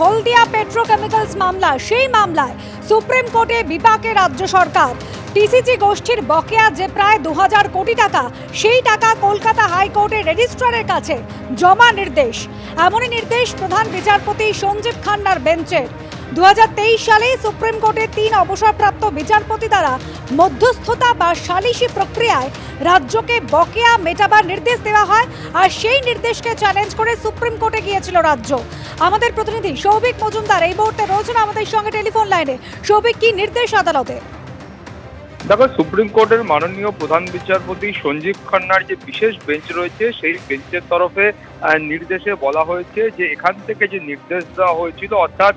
হলদিয়া petrochemicals মামলা সেই মামলায় সুপ্রিম কোর্টে বিপাকে রাজ্য সরকার। টিসিজি গোষ্ঠীর বকেয়া যে প্রায় দু হাজার কোটি টাকা, সেই টাকা কলকাতা হাইকোর্টের রেজিস্ট্রারের কাছে জমা নির্দেশ। এমনই নির্দেশ প্রধান বিচারপতি সঞ্জীব খান্নার বেঞ্চের। দু সালে সুপ্রিম কোর্টে তিন অবসরপ্রাপ্ত বিচারপতি দ্বারা মধ্যস্থতা বা সালিশি প্রক্রিয়ায় রাজ্যকে বকেয়া মেটাবার নির্দেশ দেওয়া হয় আর সেই নির্দেশকে চ্যালেঞ্জ করে সুপ্রিম কোর্টে গিয়েছিল রাজ্য। আমাদের প্রতিনিধি সৌভিক মজুমদার এই মুহূর্তে রয়েছেন আমাদের সঙ্গে টেলিফোন লাইনে। সৌভিক, কি নির্দেশ আদালতে? দেখো সুপ্রিম কোর্টের মাননীয় প্রধান বিচারপতি সঞ্জীব খান্নার যে বিশেষ বেঞ্চ রয়েছে, সেই বেঞ্চের তরফে নির্দেশে বলা হয়েছে যে এখান থেকে যে নির্দেশ দেওয়া হয়েছিল, অর্থাৎ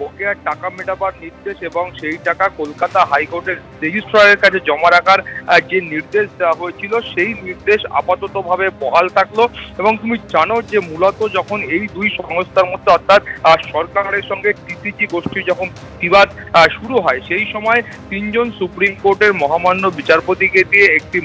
বকেয়ার টাকা মেটাবার নির্দেশ এবং সেই টাকা কলকাতা হাইকোর্টের রেজিস্ট্রারের কাছে জমা রাখার যে নির্দেশ দেওয়া হয়েছিল, সেই নির্দেশ আপাততভাবে বহাল থাকল। এবং তুমি জানো যে মূলত যখন এই দুই সংস্থার মধ্যে, অর্থাৎ সরকারের সঙ্গে টিসিজি গোষ্ঠী যখন বিবাদ শুরু হয়, সেই সময় তিনজন সুপ্রিম কোর্টের মহামান্য বিচারপতিকে দিয়ে একটি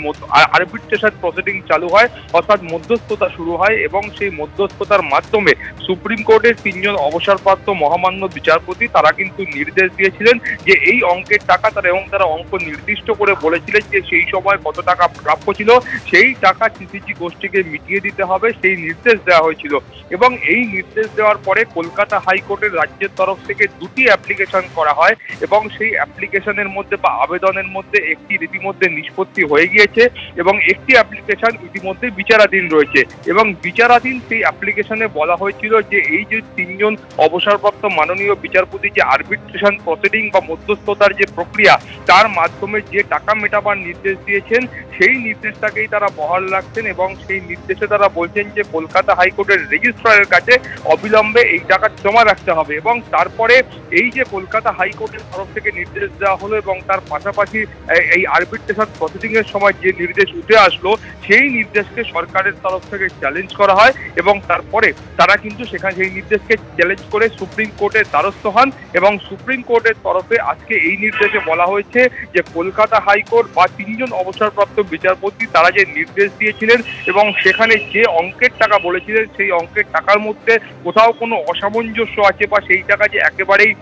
আরবিট্রেশন প্রসিডিং চালু হয়, অর্থাৎ মধ্যস্থতা শুরু হয় এবং সেই মধ্যস্থতার মাধ্যমে সুপ্রিম কোর্টের তিনজন অবসরপ্রাপ্ত মহামান্য বিচারপতি তারা কিন্তু নির্দেশ দিয়েছিলেন যে এই অঙ্কের টাকা তারা এবং তারা অঙ্ক নির্দিষ্ট করে বলেছিলেন যে সেই সময় কত টাকা প্রাপ্য ছিল, সেই টাকা সিসিজি গোষ্ঠীকে মিটিয়ে দিতে হবে, সেই নির্দেশ দেওয়া হয়েছিল। এবং এই নির্দেশ দেওয়ার পরে কলকাতা হাইকোর্টের রাজ্যের তরফ থেকে দুটি অ্যাপ্লিকেশন করা হয় এবং সেই অ্যাপ্লিকেশনের মধ্যে বা আবেদনের মধ্যে একটি ইতিমধ্যে নিষ্পত্তি হয়ে গিয়েছে এবং একটি অ্যাপ্লিকেশন ইতিমধ্যে বিচারাধীন রয়েছে। এবং বিচারাধীন সেই অ্যাপ্লিকেশনে বলা হয়েছিল যে এই যে তিনজন অবসরপ্রাপ্ত মাননীয় বিচারপতি যে আর্বিট্রেশন প্রসিডিং বা মধ্যস্থতার যে প্রক্রিয়া, তার মাধ্যমে যে টাকা মেটাবার নির্দেশ দিয়েছেন, সেই নির্দেশটাকেই তারা বহাল রাখছেন এবং সেই নির্দেশে তারা বলছেন যে কলকাতা হাইকোর্টের রেজিস্ট্রারের কাছে অবিলম্বে এই টাকা জমা রাখতে হবে। এবং তারপরে এই যে কলকাতা হাইকোর্টের তরফ থেকে নির্দেশ দেওয়া হলো এবং তার পাশাপাশি এই- আরবিট্রেশন প্রসিডিং এর সময় যে নির্দেশ উঠে আসলো, সেই নির্দেশকে সরকারের তরফ থেকে চ্যালেঞ্জ করা হয় এবং তারপরে তারা কিন্তু সেখানে সেই নির্দেশকে চ্যালেঞ্জ করে সুপ্রিম কোর্টের দ্বারস্থ হন এবং সুপ্রিম কোর্টের তরফে আজকে এই নির্দেশে বলা হয়েছে যে কলকাতা হাইকোর্ট বা তিনজন অবসরপ্রাপ্ত বিচারপতি তারা যে নির্দেশ দিয়েছিলেন এবং সেখানে যে অঙ্কের টাকা বলেছিলেন, সেই অঙ্কের টাকার মধ্যে কোথাও কোনো অসামঞ্জস্য আছে বা সেই টাকা যে একেবারেই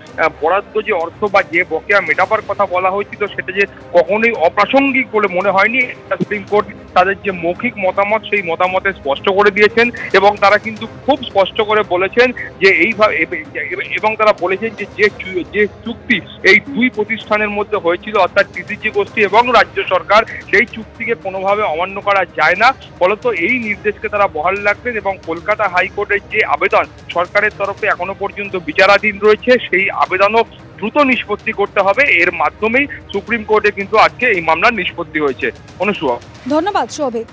বরাদ্দ যে অর্থ বা যে বকেয়া মেটাবার কথা বলা হয়েছিল, সেটা যে কখনোই অপ্রাসঙ্গিক বলে মনে হয়নি। সুপ্রিম কোর্ট তাদের যে মৌখিক মতামত, সেই মতামতে স্পষ্ট করে দিয়েছেন এবং তারা কিন্তু খুব স্পষ্ট করে বলেছেন যে এইভাবে এবং তারা বলেছেন যে যে যে চুক্তি এই দুই প্রতিষ্ঠানের মধ্যে হয়েছিল, অর্থাৎ টিসিজি গোষ্ঠী এবং রাজ্য সরকার, সেই চুক্তিকে কোনোভাবে অমান্য করা যায় না। ফলত এই নির্দেশকে তারা বহাল রাখবেন এবং কলকাতা হাইকোর্টের যে আবেদন, সরকারের তরফে এখনও পর্যন্ত বিচারাধীন রয়েছে, সেই আবেদনও দ্রুত নিষ্পত্তি করতে হবে। এর মাধ্যমেই সুপ্রিম কোর্টে কিন্তু আজকে এই মামলার নিষ্পত্তি হয়েছে। অনুসুয়া। ধন্যবাদ সৌভিক